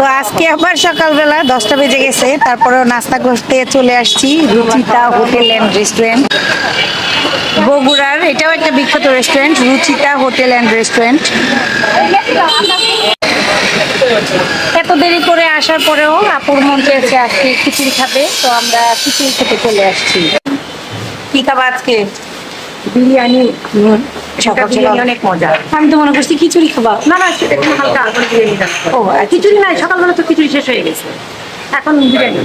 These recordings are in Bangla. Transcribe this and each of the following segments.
তো আজকে আবার সকালবেলা দশটা বেজে গেছে তারপরে নাস্তা করতে চলে আসছি রুচিতা হোটেল অ্যান্ড রেস্টুরেন্ট। বগুড়ার, এটাও একটা বিখ্যাত restaurant, Ruchita hotel and restaurant. এত দেরি করে আসার পরেও আপুর মন চেয়েছে আজকে খিচুড়ি খাবে, তো আমরা খিচুড়ি খেতে চলে আসছি। কি খাবা আজকে? বিরিয়ানি সকাল বিরিয়ানি অনেক মজা। আমি তো মনে করছি খিচুড়ি খাবা। না না আজকে একটু হালকা করে বিরিয়ানি ও আচ্ছা। খিচুড়ি নাই সকালবেলা তো খিচুড়ি শেষ হয়ে গেছে। এখন বিরিয়ানি।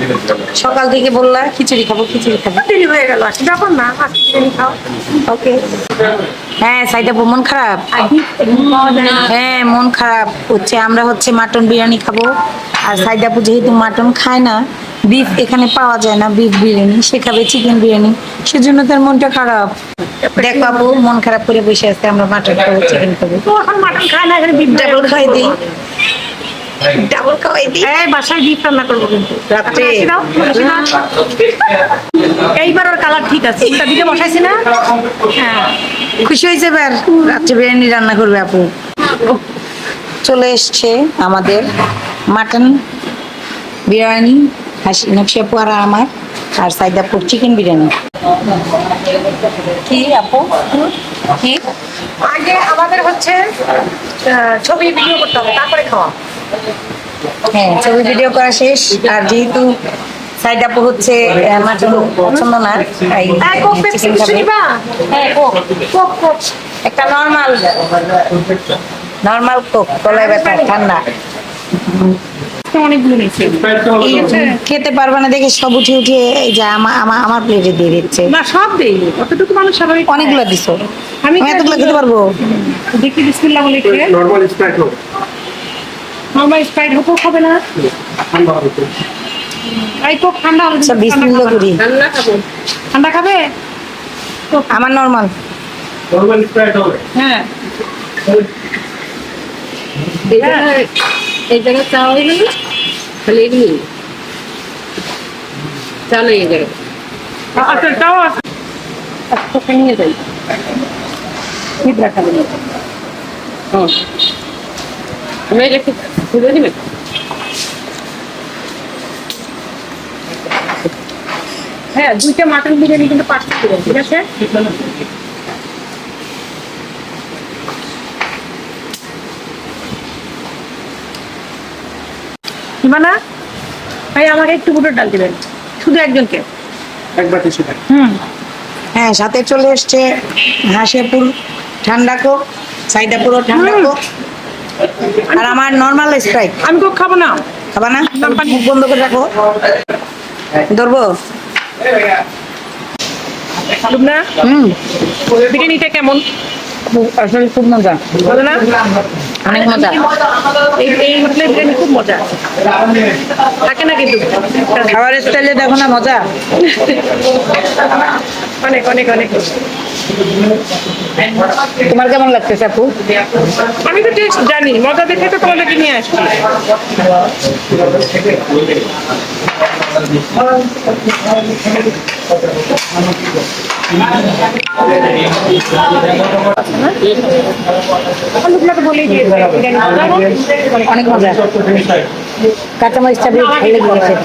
সকাল থেকে বললা খিচুড়ি খাব খিচুড়ি খাব। দেরি হয়ে গেল আজকে যখন না আজকে বিরিয়ানি খাও। ওকে। হ্যাঁ সাইডে মন খারাপ? হ্যাঁ মন খারাপ। হচ্ছে আমরা হচ্ছে মাটন বিরিয়ানি খাব। আর সাইদাপু যেহেতু মাটন খায় না বিফ এখানে পাওয়া যায় না বিফ বিরিয়ানি সে খাবে চিকেন বিরিয়ানি সেজন্য তার মনটা খারাপ। দেখ বাবু মন খারাপ করে বসে আছে আমরা মাটন খাব চিকেন খাব। এখন মাটন খায় না এখানে বিফ ডাবল খাই দিই। ডাবল খাওয়াই দিই। এই বাসায় বিফ রান্না করব কিন্তু। রাত্রে? এইবার ওর কালার ঠিক আছে দিকে বসাইছি না। হ্যাঁ। খুশি হয়েছে এবার? রাত্রে বিরিয়ানি রান্না করবে আপু। চলে এসছে আমাদের মাটন বিরিয়ানি। হাসি নকশি আপু আর আমার আর সাইদাপুর চিকেন বিরিয়ানি। কি আপু? কি? আগে আমাদের হচ্ছে আহ, ছবি ভিডিও করতে হবে তারপরে খাওয়া। হ্যাঁ ছবি ভিডিও করা শেষ আর যেহেতু সাইদাপু হচ্ছে আহ, মাটন পছন্দ না তাই হ্যাঁ চিকেন খাবে। হ্যাঁ কোক। Coke Coke. একটা নর্মাল নর্মাল কোক গলায় ব্যথা ঠান্ডা। অনেকগুলো নিয়েছি। খেতে পারবে না দেখে সব উঠে উঠে এই যে আমা- আমা- আমার প্লেটে দিয়ে দিচ্ছে। না সব দেই। কতটুকু মানুষ স্বাভাবিক অনেকগুলো দিছো। আমি এতগুলো খেতে পারব? দেখি বিসমিল্লাহ বলে খেয়ে। নর্মাল স্প্রাইট হোক। নর্মাল স্প্রাইট হোক খাবে না। ঠান্ডা হবে তো। এই ঠান্ডা হবে আচ্ছা বিসমিল্লাহ করি। ঠান্ডা খাব। ঠান্ডা খাবে? আমার নর্মাল নর্মাল স্প্রাইট হবে। হ্যাঁ। এই জায়গায় চা হয়ে গেল খালি এগুলি চলো এই জায়গায়। আচ্ছা তাও আছে নিয়ে যাই। আমি একটু খুলে হ্যাঁ দুইটা মাটন বিরিয়ানি কিন্তু পাঁচটা দেবেন ঠিক আছে? সীমানা? ভাই আমাকে একটু বুটোর ডাল দিবেন। শুধু একজনকে। এক বাটি সেটা হুম। হ্যাঁ সাথে চলে এসছে হাসেপুর ঠান্ডা কোক সাইদাপুরও ঠান্ডা। কোক আর আমার নর্মাল স্প্রাইট আমি কোক খাব না। খাব না। মুখ বন্ধ করে রাখো। ধরবো? লুবনা হুম। বিরিয়ানিটা কেমন? আসলে খুব মজা। না? অনেক মজা। এই এই হোটেলের বিরিয়ানি খুব মজা। থাকে না কিন্তু। খাবার স্টাইলে দেখো না মজা। অনেক অনেক অনেক। তোমার কেমন লাগতেছে আপু? আমি তো টেস্ট জানি। মজা দেখে তো তোমাদেরকে নিয়ে আসছি বিরিয়ানি মজা? অনেক মজা কাঁচামরিচ চাবি ভালো লেগেছে দাঁড়াও।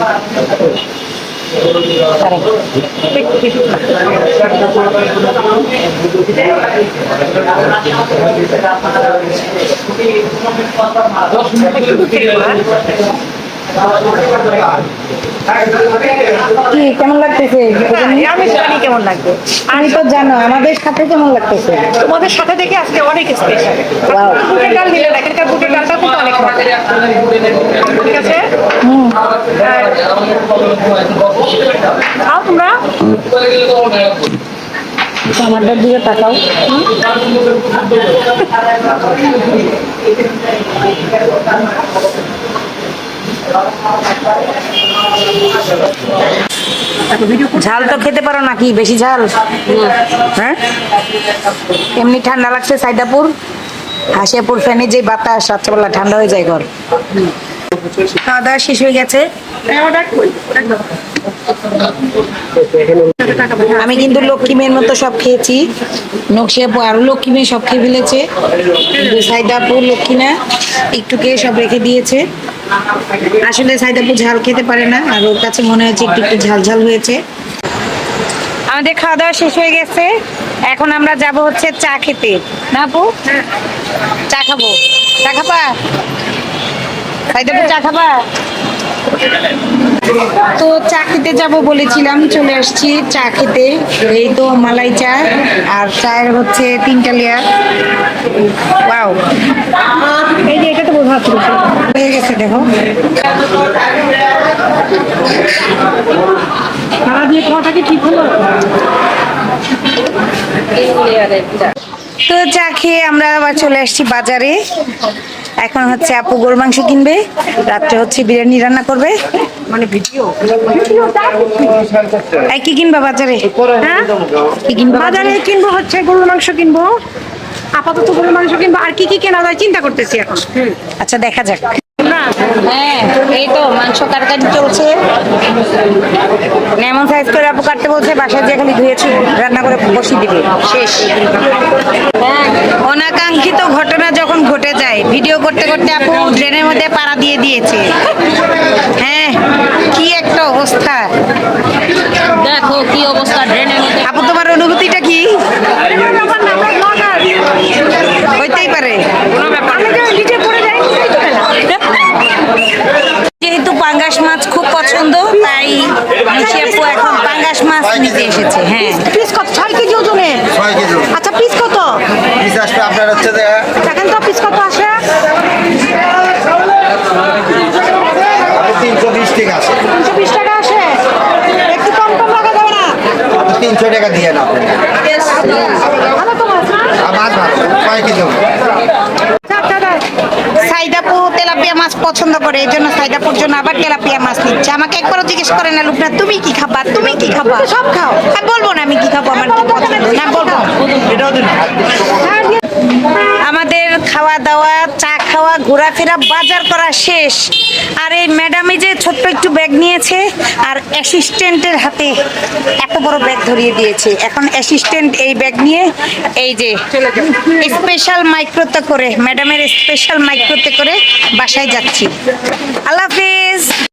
কি কেমন লাগতেছে? হ্যাঁ, আমি জানি কেমন লাগবে। আমি তো জানো আমাদের সাথে কেমন লাগতেছে? তোমাদের সাথে দেখে আজকে অনেক স্পেশাল. বুটের ডাল নিলে না এখানকার বুটের ডালটা কিন্তু অনেক ঠিক আছে? হুম। আর খাও তোমরা? আমাদের দিকে তাকাও। ঝাল তো খেতে পারো নাকি? বেশি ঝাল? হ্যাঁ? এমনি ঠান্ডা লাগছে সাইদাপুর, হাসিয়াপুর ফ্যানে যে বাতাস, রাত্রেবেলা ঠান্ডা হয়ে যায় ঘর। খাওয়া দাওয়া শেষ হয়ে গেছে। আমি কিন্তু লক্ষ্মী মেয়ের মতো সব খেয়েছি। নকশি আপু আরও লক্ষ্মী মেয়ে সব খেয়ে ফেলেছে। সাইদাপুর লক্ষ্মী না, একটু খেয়ে সব রেখে দিয়েছে। আসলে সাইদাপু ঝাল খেতে পারে না, আর ওর কাছে মনে হচ্ছে একটু একটু ঝাল ঝাল হয়েছে। আমাদের খাওয়া দাওয়া শেষ হয়ে গেছে। এখন আমরা যাব হচ্ছে চা খেতে। না আপু? চা খাব। চা খাবা? সাইদাপু চা খাবা? তো চা খেতে যাব বলেছিলাম, চলে আসছি চা খেতে। এই তো মালাই চা, আর চায়ের হচ্ছে তিনটা লেয়ার। ওয়াও। হয়ে গেছে দেখো খাওয়া দিয়ে খাওয়াটা কি ঠিক হলো তো চা খেয়ে আমরা আবার চলে আসছি বাজারে। এখন হচ্ছে আপু গরু মাংস কিনবে রাত্রে হচ্ছে বিরিয়ানি রান্না করবে। মানে ভিডিও? কি কিনবা বাজারে? হ্যাঁ? কি কিনবা বাজারে কিনবো হচ্ছে গরুর মাংস কিনবো। আপাতত গরুর মাংস কিনবো আর কি কি কেনা যায় চিন্তা করতেছি এখন। আচ্ছা দেখা যাক। হ্যাঁ এই তো মাংস কাটাকাটি চলছে। এমন সাইজ করে আপু কাটতে বলছে বাসায় যে খালি ধুয়েছি রান্না করে বসিয়ে দিবে। শেষ। হ্যাঁ, অনাকাঙ্ক্ষিত ঘটনা যখন ঘটে যায় ভিডিও করতে করতে আপু ড্রেনের মধ্যে পাড়া দিয়ে দিয়েছে। হ্যাঁ কি একটা অবস্থা দেখো কি অবস্থা ড্রেনের মধ্যে আপু তোমার অনুভূতিটা কি হইতেই পারে পড়ে যাই যেহেতু পাঙ্গাস মাছ খুব পছন্দ তাই মিশি আপু এখন পাঙ্গাস মাছ নিতে এসেছে হ্যাঁ। পিস কত? ছয় কেজি ওজনের ছয় কেজি আচ্ছা পিস কত? পিস আসবে আপনার হচ্ছে যে দেখেন তো পিস কত আসে? তিনশো বিশ টাকা আছে তিনশো বিশ টাকা আসে? একটু কম কম লাগা যাবে না? তিনশো টাকা দিয়ে না আপনি সাইদাপু তেলাপিয়া মাছ পছন্দ করে এই জন্য সাইদাপুর জন্য আবার তেলাপিয়া মাছ নিচ্ছে। আমাকে একবারও জিজ্ঞেস করে না লুকনা তুমি কি খাবা? তুমি কি খাবা? সব খাও। আর বলব না আমি কি খাব আমার কি পছন্দ। না বলব। হ্যাঁ, খাওয়া দাওয়া, চা খাওয়া, ঘোরাফেরা, বাজার করা শেষ। আর এই ম্যাডামে যে ছোট্ট একটু ব্যাগ নিয়েছে, আর অ্যাসিস্ট্যান্টের হাতে এত বড় ব্যাগ ধরিয়ে দিয়েছে। এখন অ্যাসিস্ট্যান্ট এই ব্যাগ নিয়ে এই যে স্পেশাল মাইক্রোতে করে, ম্যাডামের স্পেশাল মাইক্রোতে করে বাসায় যাচ্ছি। আল্লাহ হাফিজ।